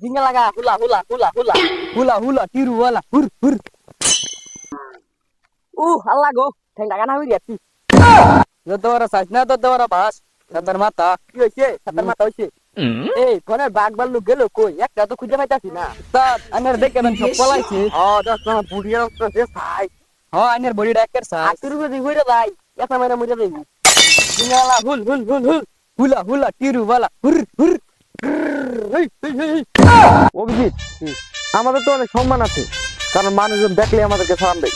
জিঙ্গা লাগা হুলা হুলা হুলা হুলা হুলা হুলা টিরু ওয়ালা হুর হুর উ আল্লাহ গো ঠেঙ্গা গানা হই যাচ্ছি যত বড় সাইজ না তত বড় বাস সাতার মাথা কি হইছে সাতার মাথা হইছে এই কোনে বাঘ বাল্লু গেল কই একটা তো খুঁজে পাইতাছি না তা আনের দেখে ben সব পলাইছে ও দশ না বুড়িয়া তো সে সাই হ আনের বডি ডাক্তার সাই আতুর গদি হইরা যাই এসা মাইনা মরে যাইবি জিঙ্গালা হুল হুল হুল হুল হুলা হুলা টিরু ওয়ালা হুর হুর হেই হেই হেই অভিজিৎ আমাদের তো অনেক সম্মান আছে কারণ মানুষজন দেখলে আমাদেরকে সালাম দেয়।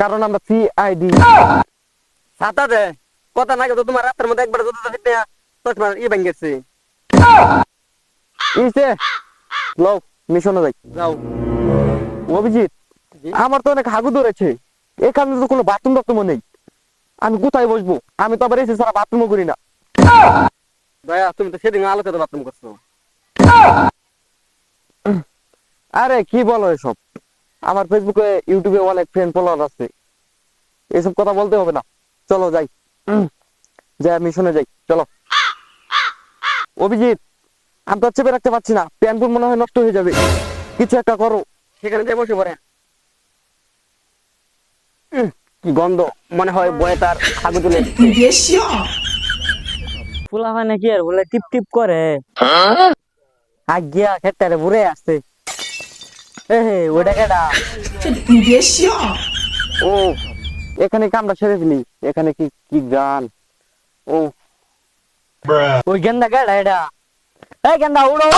কারণ আমরা সিআইডি সাতা দে কথা না তো তোমার রাতের মধ্যে একবার যত ফিটে চশমার ই ভেঙেছে ইসে লও মিশনে যাই। যাও। অভিজিৎ আমার তো অনেক হাগু ধরেছে এখানে তো কোনো বাথরুম টাথরুমও নেই। আমি কোথায় বসবো? আমি তো আবার এসে সারা বাথরুমও করি না। দয়া তুমি তো সেদিন আলোতে বাথরুম করছ। আরে কি বলো এসব? আমার ফেসবুকে ইউটিউবে অনেক ফ্রেন্ড ফলোয়ার আছে। এসব কথা বলতে হবে না। চলো যাই। যাই মিশনে যাই। চলো। অভিজিৎ আমি তো চেপে রাখতে পারছি না। প্যান্টুল মনে হয় নষ্ট হয়ে যাবে। কিছু একটা করো। সেখানে যাই বসে পড়ে। কি গন্ধ। মনে হয় বয়ে তার হাগু তুলে ফুলা হয় নাকি আর বলে টিপ টিপ করে? আগিয়া খেটারে বুড়ে আসছে। ওটা কেডা? ও এখানে কামটা সেরে এখানে কি কি গান? ও ওই গেন্দা কেডা এটা? এই গেন্দা, উড়ো।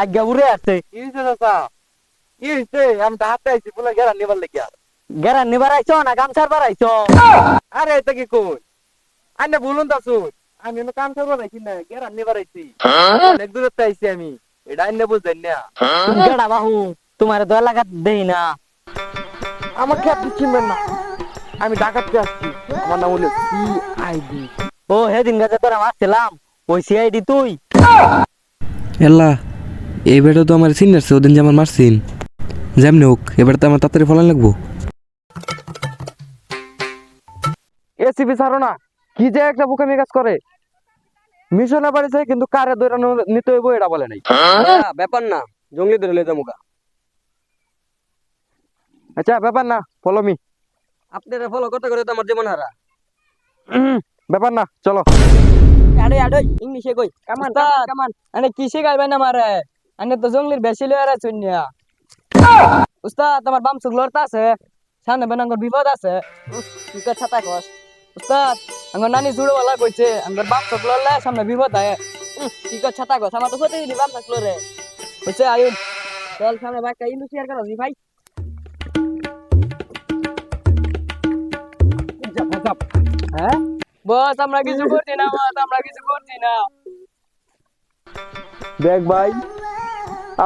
আগিয়া বুড়ে আসছে। কি আমি তো হাতে আইছি, বলে গেরা নেবার লেগে গেরা নিবার আইছো না গামছার বার আইছো? আরে, এটা কি কই? আন্না বলুন শুন আমি কাম করব নাকি না গেরা নেবার আইছি। অনেক দূরে আইছি আমি। এটা বুঝলেন না? তুমি কেডা বাহু তোমার দয়া লাগা দেই না। আমাকে আপনি চিনবেন না। আমি ডাকাতকে আসছি। আমার নাম হলো সিআইডি ও হেদিন গাছে তোরা মারছিলাম ওই সিআইডি তুই। এল্লা এই বেটা তো আমার সিনিয়র ওদিন যে আমার মারছিন যেমনি হোক এবার তো আমার তাড়াতাড়ি ফলান লাগবো। এসিপি ছাড়ো না। কি যে একটা বোকামি কাজ করে। মিশনে বাড়িছে কিন্তু কারে ধরে নিতে হইব এটা বলে নাই। ব্যাপার না জঙ্গলি ধরে লইতে মুখা আচ্ছা ব্যাপার না ফলো মি আপনারা ফলো করতে করে তো আমার জীবন হারা। ব্যাপার না চলো। আরে আরে ইংলিশে কই? কামান কামান আরে কিসে গাইবেন আমারে আনে তো জঙ্গলির বেশি লয়ারা চুনিয়া উস্তাদ তোমার বাম সুগ আছে সামনে বেনাঙ্গর বিপদ আছে। কি কা ছাতা কস। উস্তাদ। আঙ্গর নানি জুড়ো वाला কইছে বাম সুগ লড়লে সামনে বিপদ আয়। কি কা ছাতা কস আমার তো কইছে আয়ুন চল সামনে বাইকটা ইলু শেয়ার করো জি ভাই। হ্যাঁ? বস আমরা কিছু করছি না বস আমরা কিছু করছি না। দেখ ভাই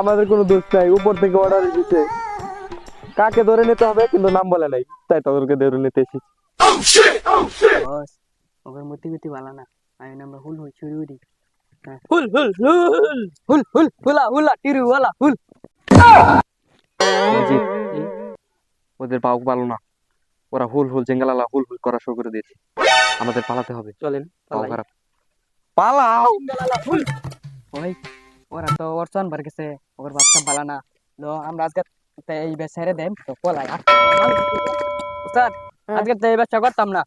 আমাদের কোনো দোষ নাই উপর থেকে অর্ডার এসেছে। কাকে ধরে নিতে হবে? কিন্তু নাম বলে নাই তাই তোদেরকে ধরে নিতে এসেছি। ওদের মতি মতি ভালো না। আমি আমরা হুল হুল চুরি উড়ি। হুল হুল হুল হুল হুল হুলা হুলা টিরু ওয়ালা হুল। ওদের পাও ভালো না। ওরা হুল হুল জেঙ্গালালা হুল হুল করা শুরু করে দিয়েছে। আমাদের পালাতে হবে। চলেন পালাই। খারাপ। পালাও! হুল। ওই ওরা তো অর্চন বার গেছে। ওর বাচ্চা ভালো না। লো আমরা আজকে এই বেচারে দেন তো পলাই। উস্তাদ! আজকে তো এই বেচা করতাম না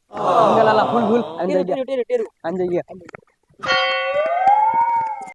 গেলালা হুল